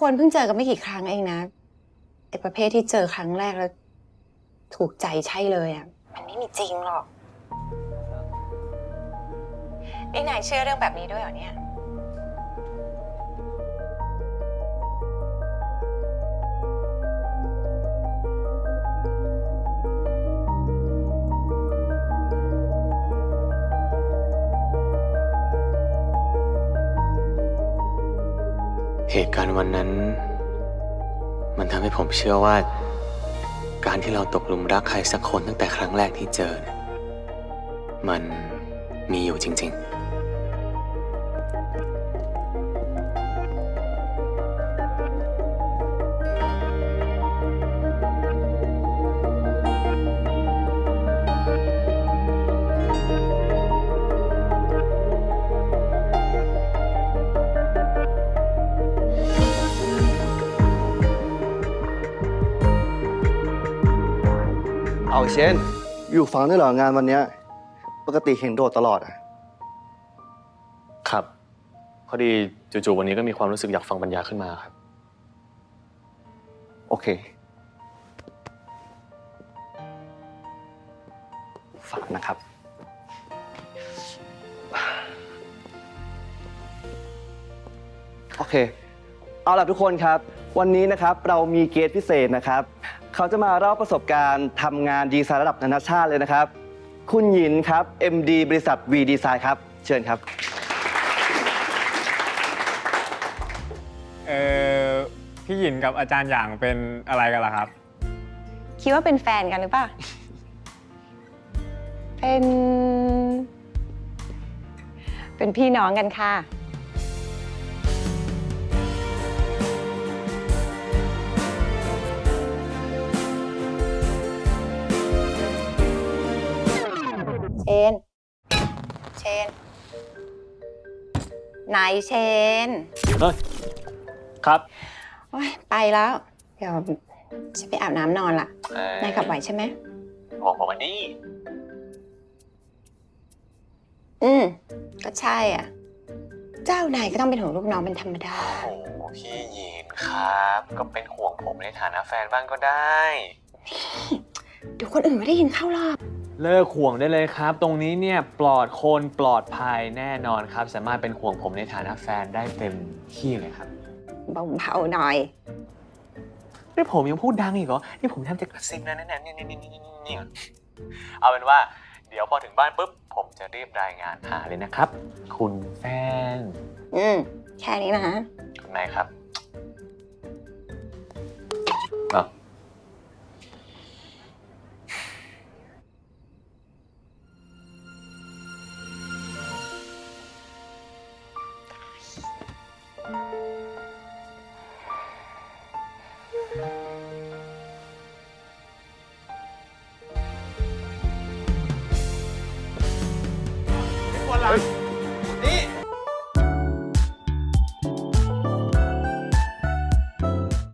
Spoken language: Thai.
คนเพิ่งเจอกันไม่กี่ครั้งเองนะไอ้ประเภทที่เจอครั้งแรกแล้ว ถูกใจใช่เลยอะ มันไม่มีจริงหรอก นี่นายเชื่อเรื่องแบบนี้ด้วยเหรอเนี่ย เหตุการณ์วันนั้น มันทำให้ผมเชื่อว่า การที่เราตกหลุมรักใครสักคนตั้งแต่ครั้งแรกที่เจอ มันมีอยู่จริง เอาเชนอยู่ฟังได้เหรองานวันเนี้ยปกติเห็นโดดตลอดอะๆครับ พอดีจู่ๆวันนี้ก็มีความรู้สึกอยากฟังบรรยายขึ้นมาครับ โอเค ฝากนะครับ โอเค เอาล่ะทุกคนครับ วันนี้นะครับเรามีเกสพิเศษนะครับ เขาจะมาเล่าประสบการณ์ทำงานดีไซน์ระดับนานาชาติเลยนะครับ คุณหยินครับ MD บริษัท V Design ครับ เชิญครับ เออพี่หยินกับอาจารย์หยางเป็นอะไรกันล่ะครับ คิดว่าเป็นแฟนกันหรือเปล่า เป็น เป็นพี่น้องกันค่ะ เชน เชน ไหนเชนเฮ้ย ครับ โอ๊ยไปแล้ว เดี๋ยวฉันไปอาบน้ำนอนละนายกลับไหวใช่ไหมบอกผมอันนี้อืม ก็ใช่อะ เจ้านายก็ต้องเป็นห่วงลูกน้องเป็นธรรมดา โอ้โหพี่หยินครับ ก็เป็นห่วงผมในฐานะแฟนบ้างก็ได้ เดี๋ยวคนอื่นไม่ได้ยินเข้ารอบ เลิกห่วงได้เลยครับ ตรงนี้เนี่ยปลอดคนปลอดภัยแน่นอนครับ สามารถเป็นห่วงผมในฐานะแฟนได้เต็มที่เลยครับเบาๆหน่อย นี่ผมยังพูดดังอีกเหรอ นี่ผมแทบจะกระซิบนะแน่ๆนี่นี่นี่นี่นี่เอาเป็นว่า เดี๋ยวพอถึงบ้านปุ๊บ ผมจะรีบรายงานหาเลยนะครับ คุณแฟน อืม แค่นี้นะคุณนายครับ วันหลัง